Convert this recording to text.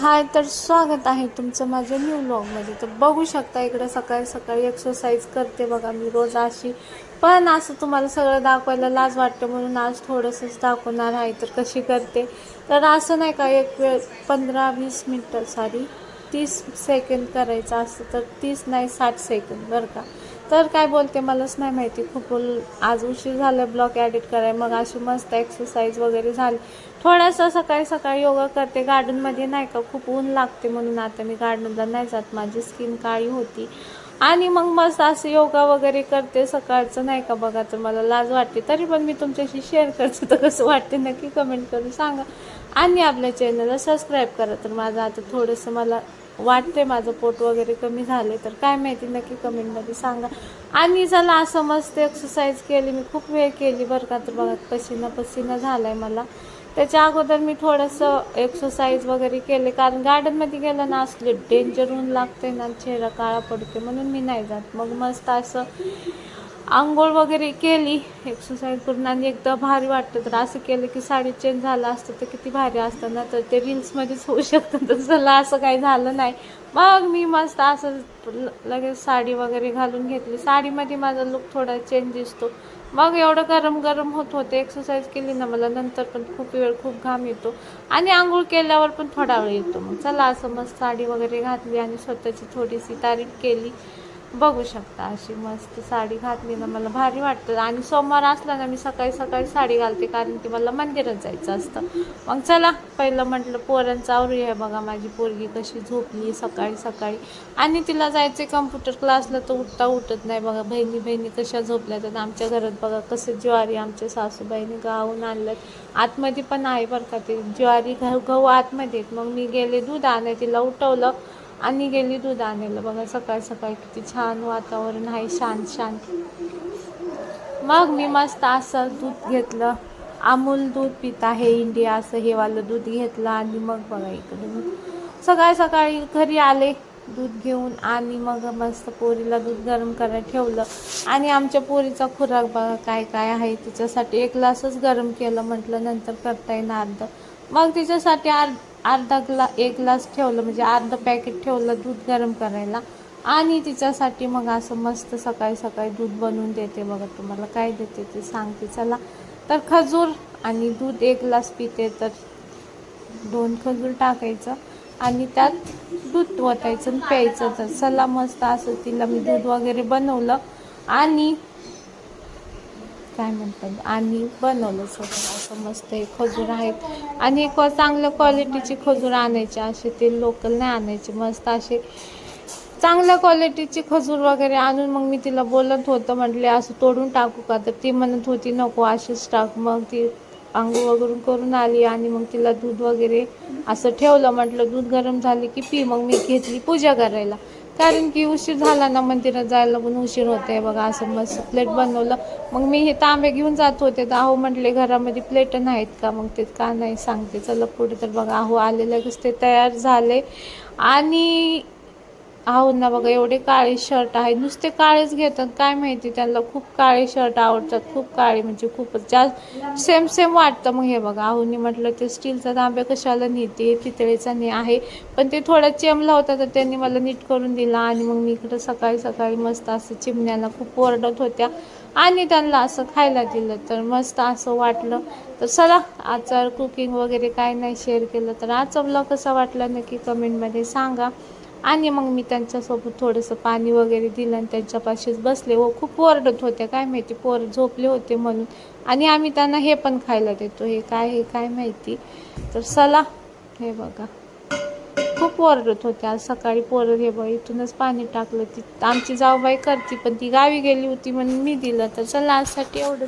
हाय तर स्वागत आहे तुमचं माझ्या न्यू ब्लॉगमध्ये तर बघू शकता इकडे सकाळी सकाळी एक्सरसाइज करते बघा मी रोज अशी. पण असं तुम्हाला सगळं दाखवायला लाज वाटते म्हणून आज थोडंसंच दाखवणार आहे तर कशी करते. तर असं नाही का एक वेळ पंधरा वीस मिनटं सॉरी तीस सेकंड करायचं असतं तर तीस नाही साठ सेकंड बरं का. तर काय बोलते मलाच नाही माहिती. खूप आज उशीर झालं ब्लॉक ॲडिट कराय मग अशी मस्त एक्सरसाइज वगैरे झाली. थोडासा सकाळी सकाळी योगा करते. गार्डनमध्ये नाही का खूप ऊन लागते म्हणून आता मी गार्डनला नाही जात. माझी स्किन काळी होती. आणि मग मस्त असं योगा वगैरे करते. सकाळचं नाही का बघा तर मला लाज वाटते. तरी पण मी तुमच्याशी शेअर करते. तर कसं वाटते नक्की कमेंट करून सांगा. आणि आपल्या चॅनलला सबस्क्राईब करा. तर माझं आता थोडंसं मला वाटते माझं पोट वगैरे कमी झाले तर काय माहिती नक्की कमेंटमध्ये सांगा. आणि चला असं मस्त एक्सरसाइज केली मी खूप वेळ केली बरं का तर बघा पसीना पसीना आहे मला. त्याच्या अगोदर मी थोडंसं एक्सरसाइज वगैरे केले कारण गार्डनमध्ये गेलं ना असले डेंजर ऊन लागते ना चेहरा काळा पडते म्हणून मी नाही जात. मग मस्त असं आंघोळ वगैरे केली एक्सरसाइज करून आणि एकदा भारी वाटतं. तर असं केलं की साडी चेंज झालं असतं तर किती भारी असतं ना तर ते रील्समध्येच होऊ शकतं. तर चला असं काही झालं नाही. मग मी मस्त असं लगेच साडी वगैरे घालून घेतली. साडीमध्ये माझा लुक थोडा चेंज दिसतो. मग एवढं गरम गरम होत होते. एक्सरसाइज केली ना मला नंतर पण खूप वेळ खूप घाम येतो. आणि आंघोळ केल्यावर पण थोडा वेळ येतो. मग चला असं मस्त साडी वगैरे घातली आणि स्वतःची थोडीशी तारीफ केली. बघू शकता अशी मस्त साडी घातली ना मला भारी वाटतं. आणि सोमवार असला ना मी सकाळी सकाळी साडी घालते कारण की मला मंदिरात जायचं असतं. मग चला पहिलं म्हटलं पोरांचं आवरूया आहे बघा माझी पोरगी कशी झोपली सकाळी सकाळी. आणि तिला जायचे कम्प्युटर क्लासला तर उठता उठत नाही बघा. बहिणी बहिणी कशा झोपल्या तर आमच्या घरात बघा कसं ज्वारी आमच्या सासूबाईने गावून आणल्यात. आतमध्ये पण आहे बरं का ते ज्वारी गहू गहू आतमध्ये. आहेत. मग मी गेले दूध आणाय तिला उठवलं. आणि गेली दूध आणायला. बघा सकाळी सकाळी किती छान वातावरण आहे शांत शांत मग मी मस्त असं दूध घेतलं. अमूल दूध पित आहे इंडिया असं हे वालं दूध घेतलं आणि मग बघा इकडे मी सकाळी सकाळी घरी आले दूध घेऊन आणि मग मस्त पोरीला दूध गरम करायला ठेवलं. आणि आमच्या पोरीचा खुराक बघा काय काय आहे तिच्यासाठी एक ग्लासच गरम केलं. म्हटलं नंतर करता येईल अर्ध मग तिच्यासाठी अर्ध अर्धा ग्ला एक ग्लास ठेवलं म्हणजे अर्धं पॅकेट ठेवलं दूध गरम करायला. आणि तिच्यासाठी मग असं मस्त सकाळी सकाळी दूध बनवून देते बघा तुम्हाला काय देते ते सांगते. चला तर खजूर आणि दूध एक ग्लास पिते तर दोन खजूर टाकायचं आणि त्यात दूध ओतायचं आणि प्यायचं. तर चला मस्त असं तिला मी दूध वगैरे बनवलं आणि काय म्हणतात आणि बनवलं सगळं. असं मस्त हे खजूर आहेत. आणि एक चांगल्या क्वालिटीची खजूर आणायची असे ते लोकल नाही आणायचे मस्त असे चांगल्या क्वालिटीची खजूर वगैरे आणून मग मी तिला बोलत होतं म्हटले असं तोडून टाकू का? तर ती म्हणत होती नको अशीच टाक. मग ती आंघोळ वगैरे करून आली आणि मग तिला दूध वगैरे असं ठेवलं म्हटलं दूध गरम झाले की पी. मग मी घेतली पूजा करायला. कारण की उशीर झाला ना मंदिरात जायला पण उशीर होते बघा असं मस्त प्लेट बनवलं. मग मी हे तांबे घेऊन जात होते तर अहो म्हटले घरामध्ये प्लेट नाहीत का? मग ते का नाही सांगते चला पुढे तर बघा. अहो आले लगेच ते तयार झाले. आणि अहो बघा एवढे काळे शर्ट आहे नुसते काळेच घेतात. काय माहिती त्यांना खूप काळे शर्ट आवडतात. खूप काळे म्हणजे खूपच जास्त. सेम सेम वाटतं मग हे बघा. आहुनी म्हटलं ते स्टीलचा तांब्या कशाला नेते? पितळेचा ने आहे. पण ते थोडा चेमला होता तर त्यांनी मला नीट करून दिला. आणि मग मी इकडं सकाळी सकाळी मस्त असं चिमण्याला खूप ओरडत होत्या. आणि त्यांना असं खायला दिलं. तर मस्त असं वाटलं. तर चला आजचा कुकिंग वगैरे काय नाही शेअर केलं. तर आजचा ब्लॉग कसा वाटला नक्की कमेंटमध्ये सांगा. आणि मग मी त्यांच्यासोबत थोडंसं पाणी वगैरे दिलं आणि त्यांच्यापाशीच बसले. व खूप ओरडत होत्या काय माहिती पोर झोपले होते म्हणून. आणि आम्ही त्यांना हे पण खायला देतो हे काय हे काय माहिती. तर चला हे बघा. खूप ओरडत होते आज सकाळी पोरं हे बघ इथूनच पाणी टाकलं. ती आमची जाऊबाई करते पण ती गावी गेली होती म्हणून मी दिलं. तर चला आजसाठी एवढंच.